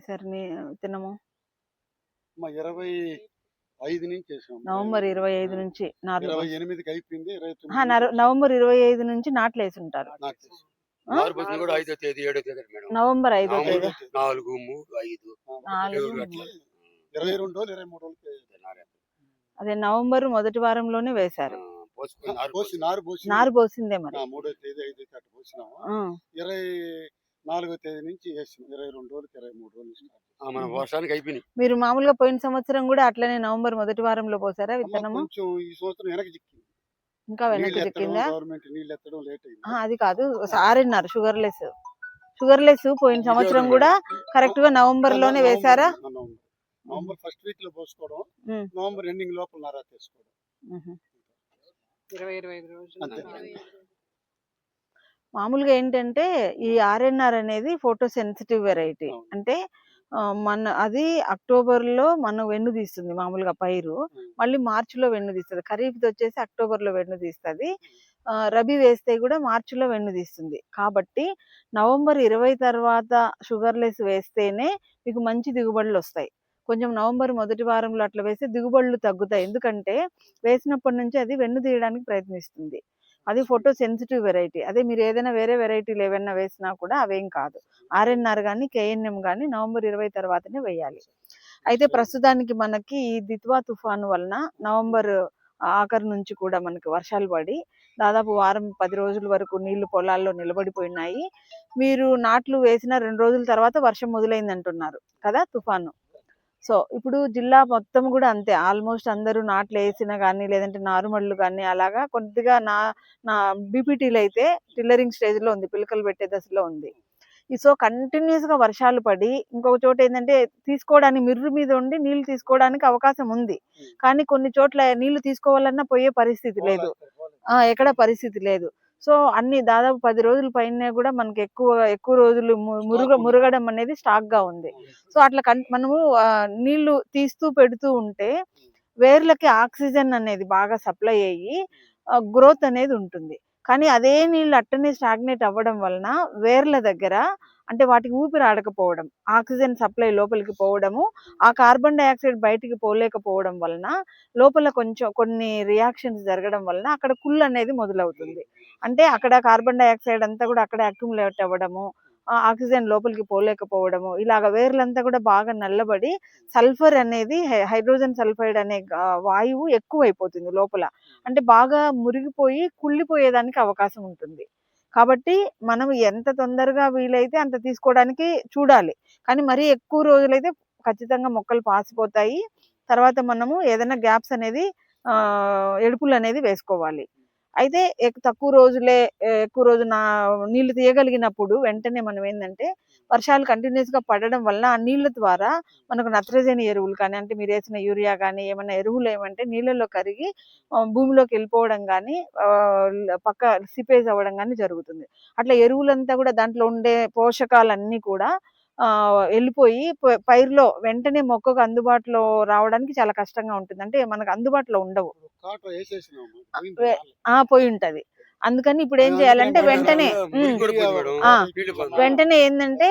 వేశారు మీ విత్తనము మా ఇరవై ఐదు నుంచి చేసాం నవంబర్ ఇరవై ఐదు నుంచి ఇరవై ఎనిమిదికి అయిపోయింది నవంబర్ ఇరవై ఐదు నుంచి నాట్లు వేసి ఉంటారు నాకు తెలుసు. ఆ? నారు పోసింది కూడా ఐదో తేదీ ఏడో తేదీ మేడం. నవంబర్ ఐదో తేదీ. నాలుగు మూడు ఐదు. ఇరవై రెండు రోజులు ఇరవై మూడు అదే నవంబర్ మొదటి వారంలోనే వేశారు. నారు పోసి నారు పోసి. నారు పోసిందే మరి. ఆ, మూడో తేదీ ఐదో తేదీ పోసినాము. ఇరవై నాలుగో తేదీ నుంచి వేసినాం ఇరవై రెండు రోజులకి ఇరవై మూడు రోజులు స్టార్ట్ ఆ, మన వర్షానికి అయిపోయినాయి. మీరు మామూలుగా పోయిన సంవత్సరం కూడా అట్లనే నవంబర్ మొదటి వారంలో పోసారా విత్తనము? కొంచెం ఈ సంవత్సరం వెనక్కి చిక్కింది. ఇంకా వెనక్కి చిక్కిందా? గవర్నమెంట్ నీళ్ళు ఎత్తడం లేట్ అయింది. అది కాదు. ఆరున్నర షుగర్ లెస్ షుగర్ లెస్ పోయిన సంవత్సరం కూడా కరెక్ట్గా నవంబర్లోనే వేశారా? నవంబర్, ఫస్ట్ వీక్లో పోసుకోవడం. నవంబర్ ఎండింగ్ లోపల నారా తీసుకోవడం. ఇరవై ఇరవై ఐదు రోజులు. మామూలుగా ఏంటంటే ఈ ఆర్ఎన్ఆర్ అనేది ఫోటో సెన్సిటివ్ వెరైటీ. అంటే మన అది అక్టోబర్లో మనం వెన్ను తీస్తుంది మామూలుగా పైరు. మళ్ళీ మార్చి లో వెన్ను తీస్తుంది. ఖరీఫ్ వచ్చేసి అక్టోబర్లో వెన్ను తీస్తుంది. రబీ వేస్తే కూడా మార్చి లో వెన్ను తీస్తుంది. కాబట్టి నవంబర్ ఇరవై తర్వాత షుగర్ లెస్ వేస్తేనే మీకు మంచి దిగుబడులు వస్తాయి. కొంచెం నవంబర్ మొదటి వారంలో అట్లా వేస్తే దిగుబడులు తగ్గుతాయి. ఎందుకంటే వేసినప్పటి నుంచి అది వెన్ను తీయడానికి ప్రయత్నిస్తుంది. అది ఫోటో సెన్సిటివ్ వెరైటీ. అదే మీరు ఏదైనా వేరే వెరైటీలు ఏమైనా వేసినా కూడా అవేం కాదు. ఆర్ఎన్ఆర్ కానీ కేఎన్ఎం కానీ నవంబర్ ఇరవై తర్వాతనే వేయాలి. అయితే ప్రస్తుతానికి మనకి ఈ దిత్వా తుఫాను వలన నవంబర్ ఆఖరి నుంచి కూడా మనకి వర్షాలు పడి దాదాపు వారం పది రోజుల వరకు నీళ్ళు పొలాల్లో నిలబడిపోయినాయి. మీరు నాట్లు వేసిన రెండు రోజుల తర్వాత వర్షం మొదలైంది అంటున్నారు కదా తుఫాను. సో ఇప్పుడు జిల్లా మొత్తం కూడా అంతే. ఆల్మోస్ట్ అందరూ నాట్లు వేసిన కానీ లేదంటే నారుమళ్ళు కానీ అలాగా కొద్దిగా నా నా బీపీటీలు అయితే టిల్లరింగ్ స్టేజ్లో ఉంది. పిలకలు పెట్టే దశలో ఉంది. ఈ సో కంటిన్యూస్గా వర్షాలు పడి ఇంకొక చోట ఏంటంటే తీసుకోవడానికి మిర్రు మీద ఉండి నీళ్ళు తీసుకోవడానికి అవకాశం ఉంది. కానీ కొన్ని చోట్ల నీళ్ళు తీసుకోవాలన్నా పోయే పరిస్థితి లేదు. ఎక్కడ పరిస్థితి లేదు. సో అన్ని దాదాపు పది రోజుల పైన కూడా మనకి ఎక్కువ ఎక్కువ రోజులు మురుగ మురగడం అనేది స్టాక్గా ఉంది సో అట్లా కన్- మనము నీళ్ళు తీస్తూ పెడుతూ ఉంటే వేర్లకి ఆక్సిజన్ అనేది బాగా సప్లై అయ్యి గ్రోత్ అనేది ఉంటుంది. కానీ అదే నీళ్ళు అట్టనే స్టాగ్నేట్ అవ్వడం వలన వేర్ల దగ్గర అంటే వాటికి ఊపిరి ఆడకపోవడం ఆక్సిజన్ సప్లై లోపలికి పోవడము ఆ కార్బన్ డైఆక్సైడ్ బయటికి పోలేకపోవడం వలన లోపల కొంచెం కొన్ని రియాక్షన్స్ జరగడం వలన అక్కడ కుళ్ళు అనేది మొదలవుతుంది. అంటే అక్కడ కార్బన్ డైఆక్సైడ్ అంతా కూడా అక్కడ అక్యుములేట్ అవ్వడము ఆ ఆక్సిజన్ లోపలికి పోలేకపోవడము ఇలాగ వేర్లంతా కూడా బాగా నల్లబడి సల్ఫర్ అనేది హై- హైడ్రోజన్ సల్ఫైడ్ అనే వాయువు ఎక్కువైపోతుంది లోపల. అంటే బాగా మురిగిపోయి కుళ్ళిపోయేదానికి అవకాశం ఉంటుంది. కాబట్టి మనం ఎంత తొందరగా వీలైతే అంత తీసుకోవడానికి చూడాలి. కానీ మరీ ఎక్కువ రోజులైతే ఖచ్చితంగా మొక్కలు పాసిపోతాయి. తర్వాత మనము ఏదైనా గ్యాప్స్ అనేది ఎడుపులు అనేది వేసుకోవాలి. అయితే తక్కువ రోజులే ఎక్కువ రోజు నా నీళ్ళు తీయగలిగినప్పుడు వెంటనే మనం ఏంటంటే వర్షాలు కంటిన్యూస్గా పడడం వల్ల ఆ నీళ్ళ ద్వారా మనకు నత్రజని ఎరువులు కానీ అంటే మీరు వేసిన యూరియా కానీ ఏమైనా ఎరువులు ఏమంటే నీళ్ళలో కరిగి భూమిలోకి వెళ్ళిపోవడం కానీ పక్క సిపేజ్ అవ్వడం కానీ జరుగుతుంది. అట్లా ఎరువులంతా కూడా దాంట్లో ఉండే పోషకాలన్నీ కూడా వెళ్ళిపోయి పైరులో వెంటనే మొక్కకు అందుబాటులో రావడానికి చాలా కష్టంగా ఉంటుంది. అంటే మనకు అందుబాటులో ఉండవు. పోయి ఉంటది. అందుకని ఇప్పుడు ఏం చేయాలంటే వెంటనే. వెంటనే ఏంటంటే.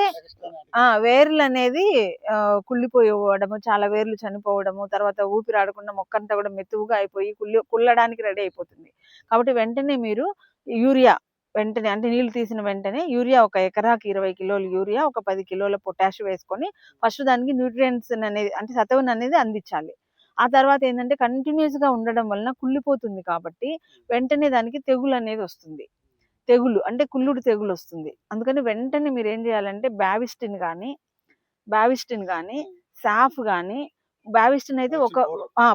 ఆ వేర్లు అనేది ఆ, కుళ్ళిపోవడము చాలా వేర్లు చనిపోవడము తర్వాత ఊపిరాడకుండా మొక్క అంతా కూడా మెతువుగా అయిపోయి కుళ్ళి కుళ్ళడానికి రెడీ అయిపోతుంది. కాబట్టి వెంటనే మీరు యూరియా వెంటనే అంటే నీళ్ళు తీసిన వెంటనే యూరియా ఒక ఎకరాకి ఇరవై కిలోలు యూరియా ఒక పది కిలోల పొటాష్ వేసుకొని ఫస్ట్ దానికి న్యూట్రియంట్స్ అనేది అంటే సతవుని అనేది అందించాలి. ఆ తర్వాత ఏంటంటే కంటిన్యూస్గా ఉండడం వలన కుళ్ళిపోతుంది కాబట్టి వెంటనే దానికి తెగులు అనేది వస్తుంది. తెగులు అంటే కుళ్ళుడు తెగులు వస్తుంది. అందుకని వెంటనే మీరు ఏం చేయాలంటే బ్యావిస్టిన్ కానీ బ్యావిస్టిన్ కానీ సాఫ్ కానీ బ్యావిస్టిన్ అయితే ఒక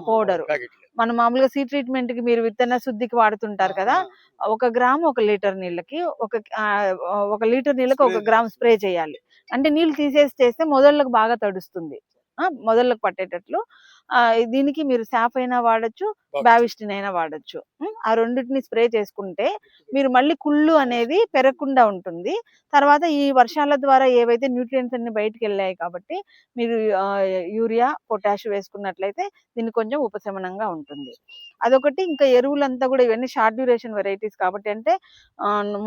పౌడర్. మనం మామూలుగా సీ ట్రీట్మెంట్కి మీరు విత్తన శుద్ధికి వాడుతుంటారు కదా ఒక గ్రామ్ ఒక లీటర్ నీళ్ళకి ఒక ఒక లీటర్ నీళ్ళకి ఒక గ్రామ్ స్ప్రే చేయాలి. అంటే నీళ్ళు తీసేసి చేస్తే మొదళ్ళకు బాగా తడుస్తుంది. మొదళ్ళకు పట్టేటట్లు దీనికి మీరు సాఫ్ అయినా వాడచ్చు బ్యావిస్టిన్ అయినా వాడచ్చు? ఆ రెండింటిని స్ప్రే చేసుకుంటే మీరు మళ్ళీ కుళ్ళు అనేది పెరగకుండా ఉంటుంది. తర్వాత ఈ వర్షాల ద్వారా ఏవైతే న్యూట్రియంట్స్ అన్ని బయటికి వెళ్ళాయి కాబట్టి మీరు యూరియా పొటాష్ వేసుకున్నట్లయితే దీనికి కొంచెం ఉపశమనంగా ఉంటుంది. అదొకటి ఇంకా ఎరువులంతా కూడా ఇవన్నీ షార్ట్ డ్యూరేషన్ వెరైటీస్ కాబట్టి అంటే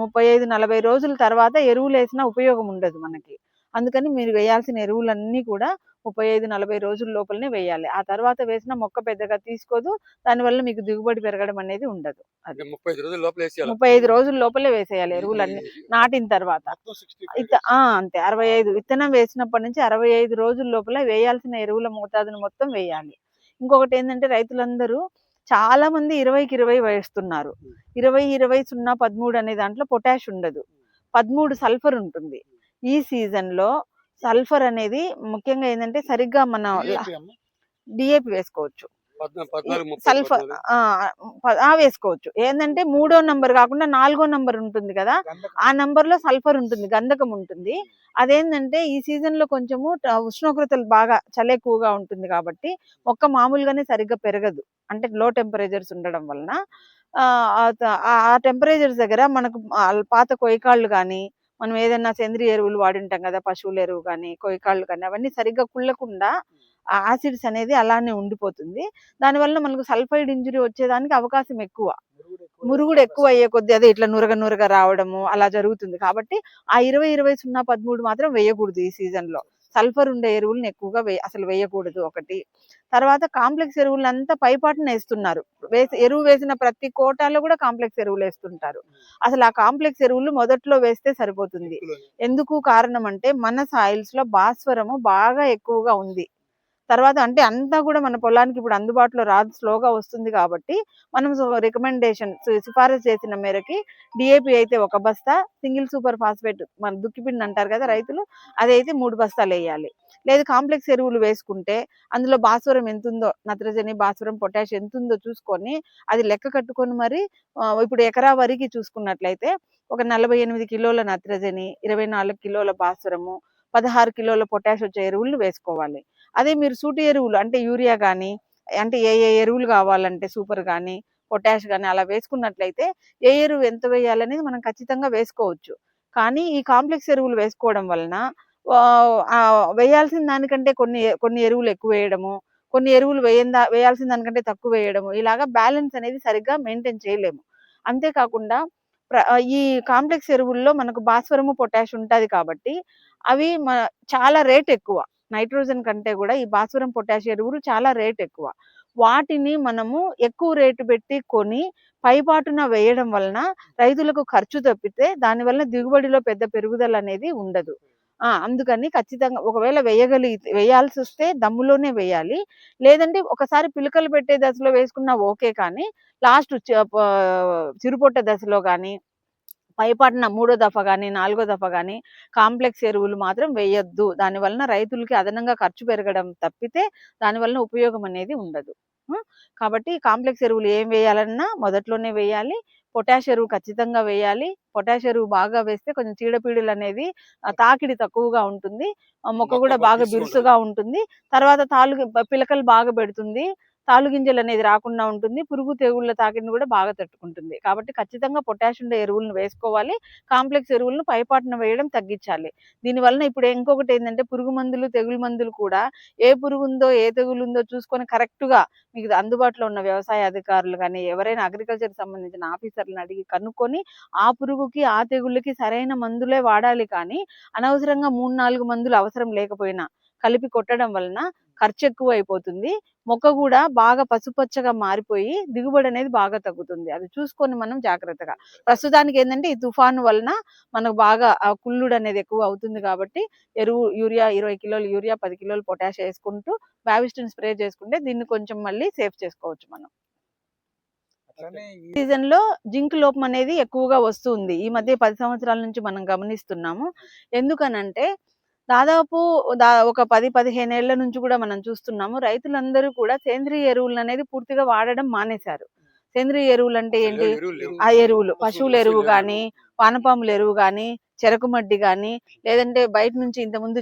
ముప్పై ఐదు నలభై రోజుల తర్వాత ఎరువులు వేసినా ఉపయోగం ఉండదు మనకి. అందుకని మీరు వేయాల్సిన ఎరువులన్నీ కూడా ముప్పై ఐదు నలభై రోజుల లోపలనే వేయాలి. ఆ తర్వాత వేసిన మొక్క పెద్దగా తీసుకోదు. దానివల్ల మీకు దిగుబడి పెరగడం అనేది ఉండదు. ముప్పై ఐదు రోజుల లోపల వేసేయాలి. ముప్పై ఐదు రోజుల లోపలే వేసేయాలి ఎరువులన్నీ. నాటిన తర్వాత. అంతే. అరవై ఐదు. విత్తనం వేసినప్పటి నుంచి అరవై ఐదు రోజుల లోపల వేయాల్సిన ఎరువుల మోతాదును మొత్తం వేయాలి. ఇంకొకటి ఏంటంటే రైతులందరూ చాలా మంది ఇరవైకి ఇరవై వేస్తున్నారు. ఇరవై ఇరవై సున్నా పదమూడు అనే దాంట్లో పొటాష్ ఉండదు. పదమూడు సల్ఫర్ ఉంటుంది. ఈ సీజన్లో సల్ఫర్ అనేది ముఖ్యంగా ఏంటంటే సరిగ్గా మన డిఏపి వేసుకోవచ్చు. సల్ఫర్. ఆ, వేసుకోవచ్చు. ఏంటంటే మూడో నంబర్ కాకుండా నాలుగో నంబర్ ఉంటుంది కదా ఆ నంబర్లో సల్ఫర్ ఉంటుంది గంధకం ఉంటుంది. అదేంటంటే ఈ సీజన్లో కొంచెము ఉష్ణోగ్రతలు బాగా చలి ఎక్కువగా ఉంటుంది కాబట్టి మొక్క మామూలుగానే సరిగ్గా పెరగదు. అంటే లో టెంపరేచర్స్ ఉండడం వలన. ఆ, టెంపరేచర్స్ దగ్గర మనకు పాత కొయ్యకాళ్ళు కానీ మనం ఏదైనా సేంద్రియ ఎరువులు వాడి ఉంటాం కదా పశువుల ఎరువు కానీ కొయ్యకాళ్ళు కానీ అవన్నీ సరిగ్గా కుళ్ళకుండా ఆ యాసిడ్స్ అనేది అలానే ఉండిపోతుంది. దానివల్ల మనకు సల్ఫైడ్ ఇంజురీ వచ్చేదానికి అవకాశం ఎక్కువ. మురుగుడు ఎక్కువ అయ్యే కొద్దీ అదే ఇట్లా నురగ నురగ రావడము అలా జరుగుతుంది. కాబట్టి ఆ ఇరవై ఇరవై సున్నా పదమూడు మాత్రం వేయకూడదు ఈ సీజన్లో సల్ఫర్ ఉండే ఎరువులను ఎక్కువగా అసలు వేయకూడదు ఒకటి. తర్వాత కాంప్లెక్స్ ఎరువులు అంతా పైపాటున వేస్తున్నారు. వేసి ఎరువు వేసిన ప్రతి కోటాలో కూడా కాంప్లెక్స్ ఎరువులు వేస్తుంటారు. అసలు ఆ కాంప్లెక్స్ ఎరువులు మొదట్లో వేస్తే సరిపోతుంది. ఎందుకు కారణం అంటే మన సాయిల్స్లో భాస్వరము బాగా ఎక్కువగా ఉంది. తర్వాత అంటే అంతా కూడా మన పొలానికి ఇప్పుడు అందుబాటులో రాదు స్లోగా వస్తుంది కాబట్టి మనం రికమెండేషన్ సిఫారసు చేసిన మేరకి డిఏపి అయితే ఒక బస్తా సింగిల్ సూపర్ ఫాస్ఫేట్ మన దుక్కిపిండి అంటారు కదా రైతులు అదైతే మూడు బస్తాలు వేయాలి. లేదు కాంప్లెక్స్ ఎరువులు వేసుకుంటే అందులో భాస్వరం ఎంత ఉందో నత్రజని భాస్వరం పొటాష్ ఎంత ఉందో చూసుకొని అది లెక్క కట్టుకొని మరి ఇప్పుడు ఎకరా వరికి చూసుకున్నట్లయితే ఒక నలభై ఎనిమిది కిలోల నత్రజని ఇరవై నాలుగు కిలోల భాస్వరము పదహారు కిలోల పొటాష్ వచ్చే ఎరువులు వేసుకోవాలి. అదే మీరు సూటి ఎరువులు అంటే యూరియా కానీ అంటే ఏ ఏ ఎరువులు కావాలంటే సూపర్ కానీ పొటాష్ కానీ అలా వేసుకున్నట్లయితే ఏ ఎరువు ఎంత వేయాలనేది మనం ఖచ్చితంగా వేసుకోవచ్చు. కానీ ఈ కాంప్లెక్స్ ఎరువులు వేసుకోవడం వలన వేయాల్సిన దానికంటే కొన్ని కొన్ని ఎరువులు ఎక్కువ వేయడము కొన్ని ఎరువులు వేయందా వేయాల్సిన దానికంటే తక్కువ వేయడము ఇలాగా బ్యాలెన్స్ అనేది సరిగ్గా మెయింటైన్ చేయలేము. అంతేకాకుండా ప్ర- ఈ కాంప్లెక్స్ ఎరువుల్లో మనకు భాస్వరము పొటాష్ ఉంటుంది కాబట్టి అవి మన చాలా రేట్ ఎక్కువ. నైట్రోజన్ కంటే కూడా ఈ భాస్వరం పొటాష్ ఎరువులు చాలా రేట్ ఎక్కువ. వాటిని మనము ఎక్కువ రేటు పెట్టి కొని పైపాటున వేయడం వలన రైతులకు ఖర్చు తప్పితే దానివల్ల దిగుబడిలో పెద్ద పెరుగుదల అనేది ఉండదు. అందుకని ఖచ్చితంగా ఒకవేళ వేయగలిగితే వేయాల్సి వస్తే దమ్ములోనే వేయాలి. లేదంటే ఒకసారి పిలకలు పెట్టే దశలో వేసుకున్నా ఓకే కానీ లాస్ట్ చిరుపొట్ట దశలో కానీ పైపాటున మూడో దఫా కానీ నాలుగో దఫా కానీ కాంప్లెక్స్ ఎరువులు మాత్రం వేయొద్దు. దాని వలన రైతులకి అదనంగా ఖర్చు పెరగడం తప్పితే దాని వలన ఉపయోగం అనేది ఉండదు. కాబట్టి కాంప్లెక్స్ ఎరువులు ఏం వేయాలన్నా మొదట్లోనే వేయాలి. పొటాష్ ఎరువు ఖచ్చితంగా వేయాలి. పొటాష్ ఎరువు బాగా వేస్తే కొంచెం చీడపీడలు అనేది తాకిడి తక్కువగా ఉంటుంది. మొక్క కూడా బాగా బిరుసుగా ఉంటుంది. తర్వాత తాలు పిలకలు బాగా పెడుతుంది. తాలు గింజలు అనేది రాకుండా ఉంటుంది. పురుగు తెగుళ్ళ తాకిడిని కూడా బాగా తట్టుకుంటుంది. కాబట్టి ఖచ్చితంగా పొటాష్ ఉండే ఎరువులను వేసుకోవాలి. కాంప్లెక్స్ ఎరువులను పైపాటున వేయడం తగ్గించాలి. దీనివలన ఇప్పుడు ఇంకొకటి ఏంటంటే పురుగు మందులు తెగులు మందులు కూడా ఏ పురుగు ఉందో ఏ తెగులు ఉందో చూసుకొని కరెక్ట్గా మీకు అందుబాటులో ఉన్న వ్యవసాయ అధికారులు కానీ ఎవరైనా అగ్రికల్చర్ సంబంధించిన ఆఫీసర్లను అడిగి కనుక్కొని ఆ పురుగుకి ఆ తెగుళ్ళకి సరైన మందులే వాడాలి కానీ అనవసరంగా మూడు నాలుగు మందులు అవసరం లేకపోయినా కలిపి కొట్టడం వలన ఖర్చు ఎక్కువ అయిపోతుంది మొక్క కూడా బాగా పసుపచ్చగా మారిపోయి దిగుబడి అనేది బాగా తగ్గుతుంది. అది చూసుకొని మనం జాగ్రత్తగా. ప్రస్తుతానికి ఏంటంటే ఈ తుఫాను వలన మనకు బాగా ఆ కుళ్ళుడు అనేది ఎక్కువ అవుతుంది కాబట్టి ఎరువు యూరియా ఇరవై కిలోలు యూరియా పది కిలోలు పొటాష్ వేసుకుంటూ బ్యావిస్టిన్ స్ప్రే చేసుకుంటే దీన్ని కొంచెం మళ్ళీ సేవ్ చేసుకోవచ్చు మనం. సీజన్లో జింక్ లోపం అనేది ఎక్కువగా వస్తుంది. ఈ మధ్య పది సంవత్సరాల నుంచి మనం గమనిస్తున్నాము. ఎందుకనంటే దాదాపు దా- ఒక పది పదిహేను ఏళ్ళ నుంచి కూడా మనం చూస్తున్నాము. రైతులందరూ కూడా సేంద్రియ ఎరువులు అనేది పూర్తిగా వాడడం మానేశారు. సేంద్రియ ఎరువులు అంటే ఏంటి. ఆ ఎరువులు పశువుల ఎరువు గాని వానపాముల ఎరువు గాని చెరకు మడ్డి గాని లేదంటే బయట నుంచి ఇంతకుముందు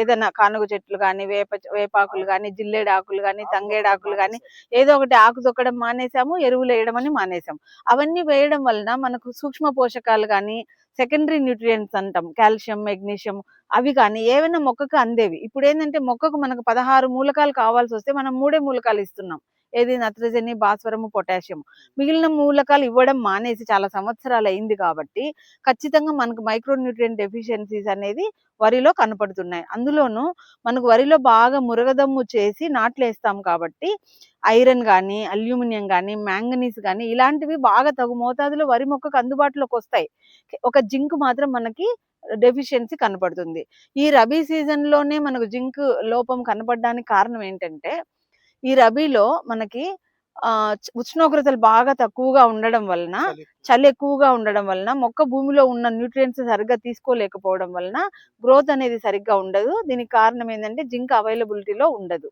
ఏదైనా కానుగ చెట్లు గాని వేప వేపాకులు గాని జిల్లేడు ఆకులు గాని తంగేడు ఆకులు గాని ఏదో ఒకటి ఆకు తొక్కడం మానేసాము ఎరువులు వేయడం అని మానేసాం అవన్నీ వేయడం వలన మనకు సూక్ష్మ పోషకాలు కానీ సెకండరీ న్యూట్రియంట్స్ అంటాం. కాల్షియం మెగ్నీషియం అవి కానీ ఏవైనా మొక్కకు అందేవి. ఇప్పుడు ఏంటంటే మొక్కకు మనకు పదహారు మూలకాలు కావాల్సి వస్తే మనం మూడే మూలకాలు ఇస్తున్నాం. ఏది నత్రజని భాస్వరము పొటాషియం మిగిలిన మూలకాలు ఇవ్వడం మానేసి చాలా సంవత్సరాలు అయింది కాబట్టి ఖచ్చితంగా మనకు మైక్రోన్యూట్రియం డెఫిషియన్సీస్ అనేది వరిలో కనపడుతున్నాయి. అందులోనూ మనకు వరిలో బాగా మురగదమ్ము చేసి నాట్లు వేస్తాం కాబట్టి ఐరన్ కానీ అల్యూమినియం కానీ మ్యాంగనీస్ కానీ ఇలాంటివి బాగా తగు మోతాదులో వరి మొక్కకు అందుబాటులోకి వస్తాయి. ఒక జింక్ మాత్రం మనకి డెఫిషియన్సీ కనపడుతుంది. ఈ రబీ సీజన్లోనే మనకు జింక్ లోపం కనపడడానికి కారణం ఏంటంటే ఈ రబీలో మనకి ఆ ఉష్ణోగ్రతలు బాగా తక్కువగా ఉండడం వలన చలి. ఎక్కువగా ఉండడం వలన మొక్క భూమిలో ఉన్న న్యూట్రియంట్స్ సరిగ్గా తీసుకోలేకపోవడం వలన గ్రోత్ అనేది సరిగ్గా ఉండదు. దీనికి కారణం ఏంటంటే జింక్ అవైలబిలిటీలో ఉండదు.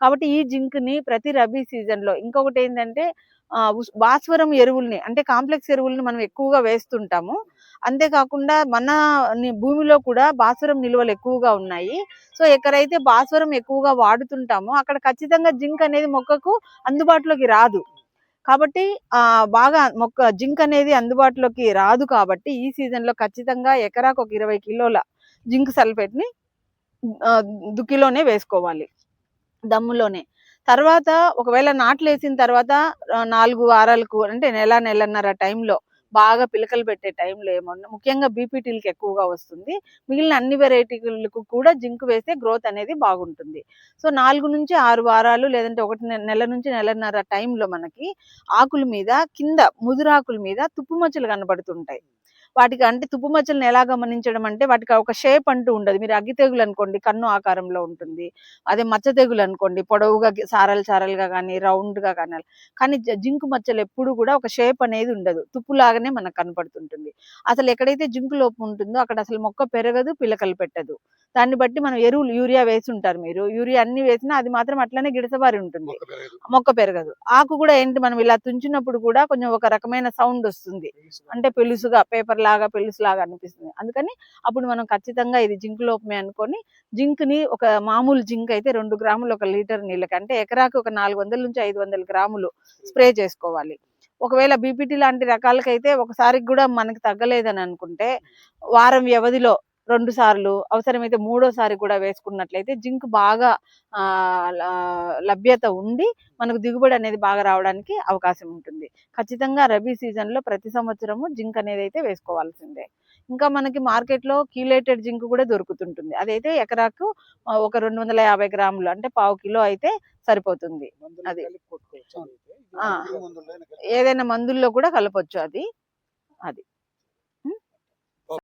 కాబట్టి ఈ జింక్ని ప్రతి రబీ సీజన్లో ఇంకొకటి ఏంటంటే భాస్వరం ఎరువుల్ని అంటే కాంప్లెక్స్ ఎరువుల్ని మనం ఎక్కువగా వేస్తుంటాము. అంతేకాకుండా మన భూమిలో కూడా భాస్వరం నిల్వలు ఎక్కువగా ఉన్నాయి. సో ఎక్కడైతే భాస్వరం ఎక్కువగా వాడుతుంటామో అక్కడ ఖచ్చితంగా జింక్ అనేది మొక్కకు అందుబాటులోకి రాదు. కాబట్టి ఆ బాగా మొక్క జింక్ అనేది అందుబాటులోకి రాదు కాబట్టి ఈ సీజన్లో ఖచ్చితంగా ఎకరాకు ఒక ఇరవై కిలోల జింక్ సల్ఫేట్ని దుక్కిలోనే వేసుకోవాలి. దమ్ములోనే. తర్వాత ఒకవేళ నాట్లు వేసిన తర్వాత నాలుగు వారాలకు అంటే నెల నెలన్నర టైంలో బాగా పిలకలు పెట్టే టైంలో ఏమన్నా ముఖ్యంగా బీపీటీలకు ఎక్కువగా వస్తుంది. మిగిలిన అన్ని వెరైటీలకు కూడా జింక్ వేస్తే గ్రోత్ అనేది బాగుంటుంది. సో నాలుగు నుంచి ఆరు వారాలు లేదంటే ఒకటి నెల నుంచి నెలన్నర టైంలో మనకి ఆకుల మీద కింద ముదురాకుల మీద తుప్పు మచ్చలు కనబడుతుంటాయి. వాటికి అంటే తుప్పు మచ్చలను ఎలా గమనించడం అంటే వాటికి ఒక షేప్ అంటూ ఉండదు. మీరు అగ్గి తెగులు అనుకోండి కన్ను ఆకారంలో ఉంటుంది. అదే మచ్చ తెగులు అనుకోండి పొడవుగా సారలు సారలుగా కానీ రౌండ్గా కానీ. కానీ జింకు మచ్చలు ఎప్పుడు కూడా ఒక షేప్ అనేది ఉండదు. తుప్పులాగానే మనకు కనపడుతుంటుంది. అసలు ఎక్కడైతే జింకు లోపం ఉంటుందో అక్కడ అసలు మొక్క పెరగదు పిలకలు పెట్టదు. దాన్ని బట్టి మనం ఎరువులు యూరియా వేసి ఉంటారు మీరు. యూరియా అన్ని వేసినా అది మాత్రం అట్లనే గిడసబారి ఉంటుంది. మొక్క పెరగదు. మొక్క పెరగదు. ఆకు కూడా ఏంటి మనం ఇలా తుంచినప్పుడు కూడా కొంచెం ఒక రకమైన సౌండ్ వస్తుంది. అంటే పెలుసుగా పేపర్ లాగా పెలుసు లాగా అనిపిస్తుంది. అందుకని అప్పుడు మనం ఖచ్చితంగా ఇది జింక్ లోపమే అనుకొని జింక్ని ఒక మామూలు జింక్ అయితే రెండు గ్రాములు ఒక లీటర్ నీళ్ళకి అంటే ఎకరాకి ఒక నాలుగు వందల నుంచి ఐదు వందల గ్రాములు స్ప్రే చేసుకోవాలి. ఒకవేళ బీపీటీ లాంటి రకాలకైతే ఒకసారి కూడా మనకి తగ్గలేదని అనుకుంటే వారం వ్యవధిలో రెండు సార్లు అవసరమైతే మూడోసారి కూడా వేసుకున్నట్లయితే జింక్ బాగా లభ్యత ఉండి మనకు దిగుబడి అనేది బాగా రావడానికి అవకాశం ఉంటుంది. ఖచ్చితంగా రబీ సీజన్లో ప్రతి సంవత్సరము జింక్ అనేది అయితే వేసుకోవాల్సిందే. ఇంకా మనకి మార్కెట్లో కీలేటెడ్ జింక్ కూడా దొరుకుతుంటుంది. అదైతే ఎకరాకు ఒక రెండు వందల యాభై గ్రాములు అంటే పావు కిలో అయితే సరిపోతుంది. అది. ఏదైనా మందుల్లో కూడా కలపొచ్చు అది. అది.